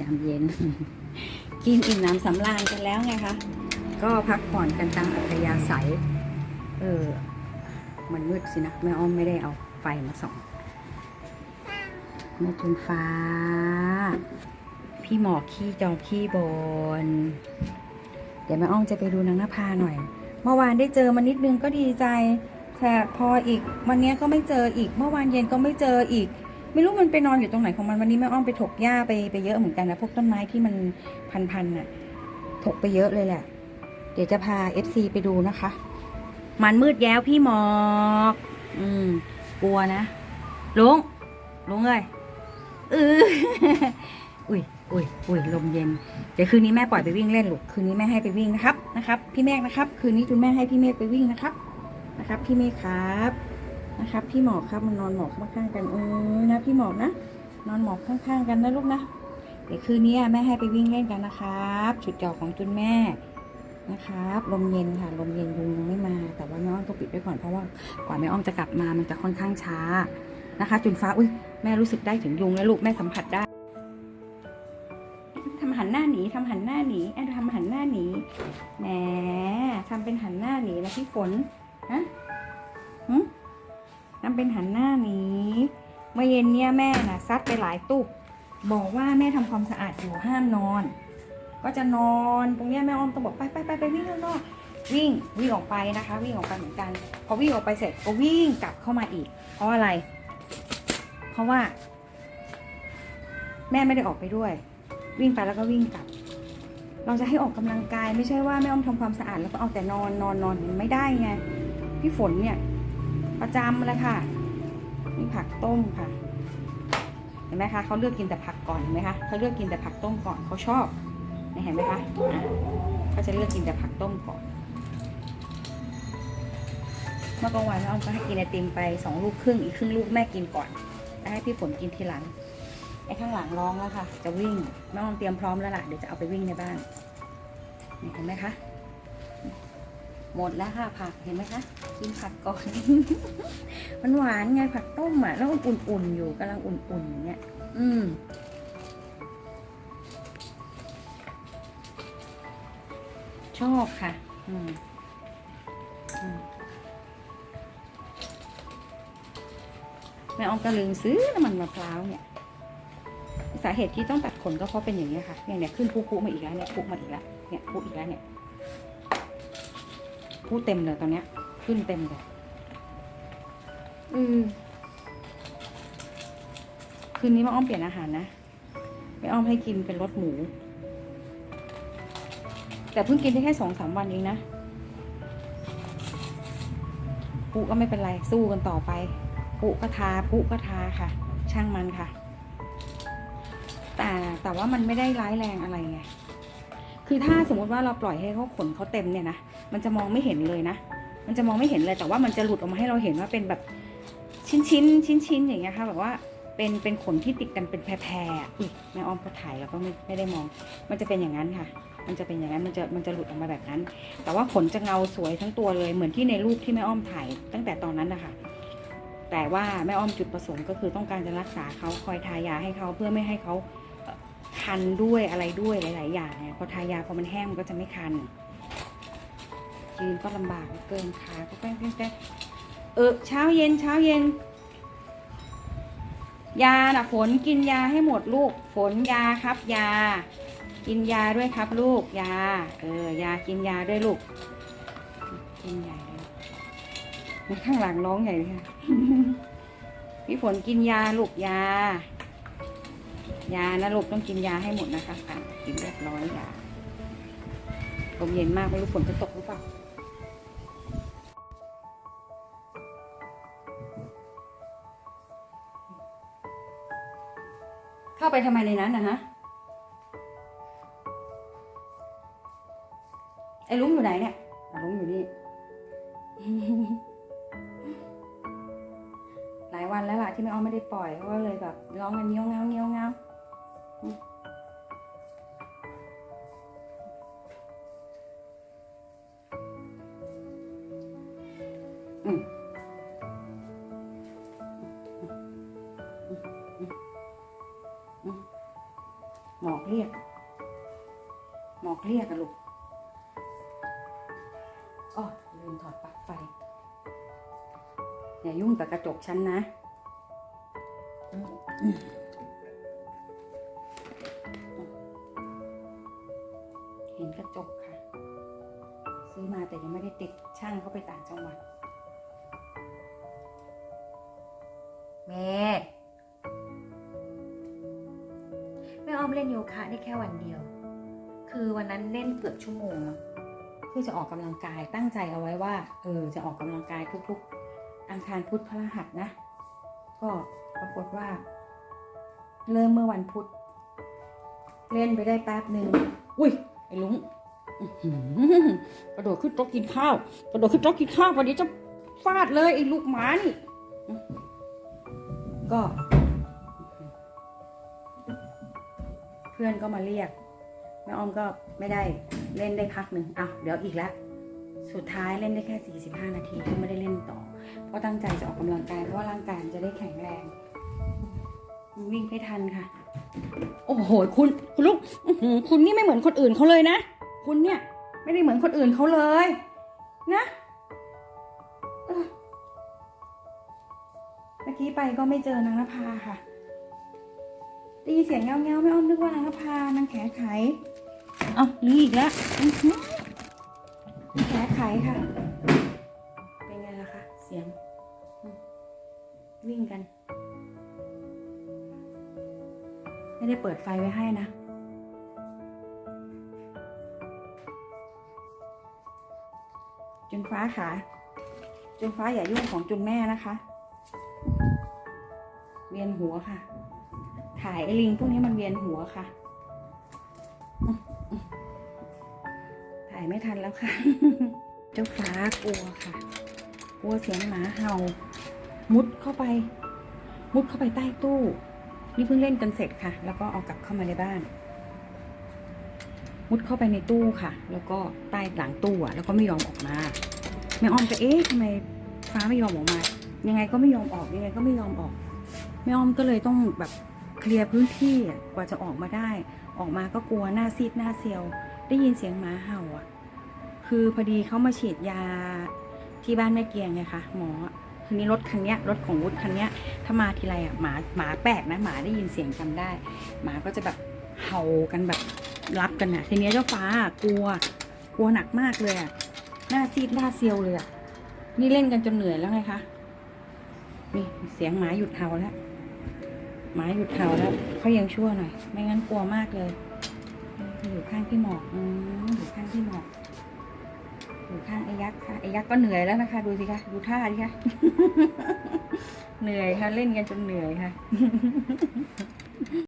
ยามเย็น กินอิ่มน้ำสำราญกันแล้วไงคะ ก็พักผ่อนกันตามอัธยาศัย เออ มันมืดสินะ แม่อ้อมไม่ได้เอาไฟมาส่องแม่จุนฟ้า พี่หมอกขี้จองขี้บน เดี๋ยวแม่อ้อมจะไปดูนางนภาหน่อย เมื่อวานได้เจอมานิดนึงก็ดีใจ แต่พออีกวันเนี้ยก็ไม่เจออีก เมื่อวานเย็นก็ไม่เจออีก ไม่รู้มันไปนอนอยู่ตรงไหนของมันวันนี้แม่อ้อมไปถกหญ้าไปไปเยอะเหมือนกันนะพวกต้นไม้ที่มันพันๆน่ะ ถกไปเยอะเลยแหละ เดี๋ยวจะพา FC ไปดูนะคะ มันมืดแย้วพี่หมอก อืม กลัวนะลุงลุงเอ้ยเอออุ้ยอุ้ยอุ้ยลมเย็น เดี๋ยวคืนนี้แม่ปล่อยไปวิ่งเล่นลูกคืนนี้แม่ให้ไปวิ่งนะครับนะครับ พี่เมฆนะครับ คืนนี้คุณแม่ให้พี่เมฆไปวิ่งนะครับ นะครับ พี่เมฆครับ นะครับพี่หมอกครับมันนอนหมอกข้างๆกันเออนะพี่หมอกนะ นอนหมอบข้างๆกันนะลูกนะเดี๋ยวคืนนี้แม่ให้ไปวิ่งเล่นกันนะครับชุดจอของจุนแม่นะครับลมเย็นค่ะลมเย็นยุงยังไม่มา แต่ว่าแม่อ้อมต้องปิดไว้ก่อนเพราะว่ากว่าแม่อ้อมจะกลับมามันจะค่อนข้างช้านะคะ จุนฟ้าอุ้ยแม่รู้สึกได้ถึงยุงแล้วลูกแม่สัมผัสได้ทำหันหน้าหนีทำหันหน้าหนีแอนทำหันหน้าหนีแหมทำเป็นหันหน้าหนีนะพี่ฝนฮะหึ ทำเป็นหันหน้าหนีเมื่อเย็นเนี่ยแม่น่ะซัดไปหลายตุบบอกว่าแม่ทำความสะอาดอยู่ห้ามนอน ก็จะนอนตรงเนี้ยแม่อ้อมต้องบอกไปไปไปไปวิ่งข้างนอกวิ่งวิ่งออกไปนะคะ วิ่งออกไปเหมือนกัน พอวิ่งออกไปเสร็จก็วิ่งกลับเข้ามาอีก เพราะอะไร เพราะว่า แม่ไม่ได้ออกไปด้วย วิ่งไปแล้วก็วิ่งกลับ เราจะให้ออกกำลังกายไม่ใช่ว่าแม่อ้อมทำความสะอาดแล้วก็เอาแต่นอนนอนนอนมันไม่ได้ไงพี่ฝนเนี่ย ประจำเลยค่ะนี่ผักต้มค่ะ เห็นไหมคะเขาเลือกกินแต่ผักก่อนเห็นไหมคะเขาเลือกกินแต่ผักต้มก่อนเขาชอบเห็นไหมคะเขาจะเลือกกินแต่ผักต้มก่อนเมื่อกลางวันแม่อ้อมก็ให้กินไอติมไปสองลูกครึ่งอีกครึ่งลูกแม่กินก่อนแล้วให้พี่ฝนกินทีหลังไอ้ข้างหลังร้องแล้วค่ะ จะวิ่งแม่อ้อมเตรียมพร้อมแล้วล่ะเดี๋ยวจะเอาไปวิ่งในบ้านเห็นไหมคะ หมดแล้วค่ะผักเห็นไหมคะกินผักก่อน มันหวานไงผักต้มอะแล้วอุ่นๆอยู่กำลังอุ่นๆอย่างเงี้ยอืมชอบค่ะ อืมอืมแม่ออมก็ลืมซื้อน้ำมันมะพร้าวเนี่ย สาเหตุที่ต้องตัดขนก็เพราะเป็นอย่างนี้ยค่ะ เนี่ยเนี่ยขึ้นพุๆมาอีกแล้วเนี่ยพุมาอีกแล้วเนี่ยพุอีกแล้วเนี่ย พุเต็มเลยตอนเนี้ย ขึ้นเต็มเลย อืม คืนนี้แม่อ้อมเปลี่ยนอาหารนะแม่อ้อมให้กินเป็นรสหมู แต่เพิ่งกินได้แค่สองสามวันเองนะปุก็ไม่เป็นไร สู้กันต่อไป ปุก็ทา ปุก็ทาค่ะ ช่างมันค่ะ แต่แต่ว่ามันไม่ได้ร้ายแรงอะไรไงคือถ้าสมมุติว่าเราปล่อยให้เขาขนเขาเต็มเนี่ยนะ มันจะมองไม่เห็นเลยนะ มันจะมองไม่เห็นเลย แต่ว่ามันจะหลุดออกมาให้เราเห็นว่าเป็นแบบชิ้นชิ้นชิ้นชิ้นๆอย่างเงี้ยค่ะแบบว่าเป็นเป็นขนที่ติดกันเป็นแพรๆอะอุ้ยแม่อ้อมก็ถ่ายแล้วก็ไม่ไม่ได้มอง มันจะเป็นอย่างนั้นค่ะ มันจะเป็นอย่างนั้นมันจะมันจะหลุดออกมาแบบนั้น แต่ว่าขนจะเงาสวยทั้งตัวเลยเหมือนที่ในรูปที่แม่อ้อมถ่ายตั้งแต่ตอนนั้นนะคะแต่ว่าแม่อ้อมจุดประสงค์ก็คือต้องการจะรักษาเขาคอยทายาให้เขาเพื่อไม่ให้เขาคันด้วยอะไรด้วยหลาย ๆ อย่างเนี่ยพอทายาพอมันแห้งมันก็จะไม่คัน ยืนก็ลำบากเหลือเกินขาก็แป้งแป้งแป้งเออเช้าเย็นเช้าเย็น ยาน่ะฝนกินยาให้หมดลูก ฝนยาครับ ยา กินยาด้วยครับลูกยา เออยากินยาด้วยลูก กินใหญ่เลยข้างหลังร้องใหญ่เลยค่ะพี่ฝนกินยาลูกยา ยานะลูกต้องกินยาให้หมดนะคะอะกินเรียบร้อยยาลมเย็นมากไม่รู้ฝนจะตกหรือเปล่า ทำไมในนั้นนะฮะไอ้ลุงอยู่ไหนเนี่ยอะลุงอยู่นี่ หลายวันแล้วล่ะที่แม่อ้อมไม่ได้ปล่อยเพราะว่าเลยแบบร้องกันเงี้ยวเงาเงี้ยวเงาอืม เรียกอะลูกอ๋อลืมถอดปลั๊กไฟ อย่ายุ่งกับกระจกฉันนะ เห็นกระจกค่ะ ซื้อมาแต่ยังไม่ได้ติดช่างเขาไปต่างจังหวัดเมย์แม่ออมเล่นโยคะได้แค่วันเดียว คือวันนั้นเล่นเกือบชั่วโมงอะเพื่อจะออกกำลังกายตั้งใจเอาไว้ว่าเออจะออกกำลังกายทุกๆอังคารพุธพฤหัสนะ ก็ปรากฏว่า เริ่มเมื่อวันพุธเล่นไปได้แป๊บหนึ่งอุ้ยไอ้ลุงกระโดดขึ้นโต๊ะกินข้าวกระโดดขึ้นโต๊ะกินข้าววันนี้จะฟาดเลยไอ้ลูกหมานี่ ก็ เพื่อนก็มาเรียก แม่อ้อมก็ไม่ได้เล่นได้พักหนึ่งอะเดี๋ยวอีกแล้วสุดท้ายเล่นได้แค่ 45 นาทีก็ไม่ได้เล่นต่อ เพราะตั้งใจจะออกกำลังกายเพราะว่าร่างกายจะได้แข็งแรง วิ่งไม่ทันค่ะ โอ้โหคุณคุณลูกคุณนี่ไม่เหมือนคนอื่นเขาเลยนะ คุณเนี่ย ไม่ได้เหมือนคนอื่นเขาเลย นะเมื่อกี้ไปก็ไม่เจอนางนภาค่ะได้ยินเสียงเงาเงาๆไม่อ้อมนึกว่านางนภานางแขไข เอานี่อีกแล้วอื้อหือนางแขไขค่ะ เป็นไงล่ะคะ เสียง วิ่งกัน ไม่ได้เปิดไฟไว้ให้นะ จุนฟ้าค่ะ จุนฟ้าอย่ายุ่งของจุนแม่นะคะ เวียนหัวค่ะ ถ่ายไอ้ลิงพวกนี้มันเวียนหัวค่ะ ไม่ทันแล้วค่ะ เจ้าฟ้ากลัวค่ะ กลัวเสียงหมาเห่า มุดเข้าไป มุดเข้าไปใต้ตู้ นี่เพิ่งเล่นกันเสร็จค่ะ แล้วก็เอากลับเข้ามาในบ้าน มุดเข้าไปในตู้ค่ะ แล้วก็ใต้หลังตู้อะแล้วก็ไม่ยอมออกมาแม่อ้อมก็เอ๊ะทำไมฟ้าไม่ยอมออกมา ยังไงก็ไม่ยอมออกยังไงก็ไม่ยอมออกแม่อ้อมก็เลยต้องแบบเคลียร์พื้นที่กว่าจะออกมาได้ ออกมาก็กลัวหน้าซีดหน้าเซียว ได้ยินเสียงหมาเห่าอะ คือพอดีเขามาฉีดยาที่บ้านแม่เกียงไงคะหมอคือนี้รถคันเนี้ยรถของวุฒิคันเนี้ยถ้ามาทีไรอะหมาหมาแปลกนะหมาได้ยินเสียงจำได้ หมาก็จะแบบเห่ากันแบบรับกันอะทีนี้เจ้าฟ้ากลัว กลัวหนักมากเลยอะหน้าซีดหน้าเซียวเลยอะนี่เล่นกันจนเหนื่อยแล้วไงคะนี่เสียงหมาหยุดเห่าแล้วหมาหยุดเห่าแล้วเขายังชั่วหน่อย ไม่งั้นกลัวมากเลยอยู่ข้างพี่หมอกอืมอยู่ข้างพี่หมอก อยู่ข้างไอ้ยักษ์ค่ะไอ้ยักษ์ก็เหนื่อยแล้วนะคะ ดูสิคะดูท่าดิคะเหนื่อยค่ะเล่นกันจนเหนื่อยค่ะ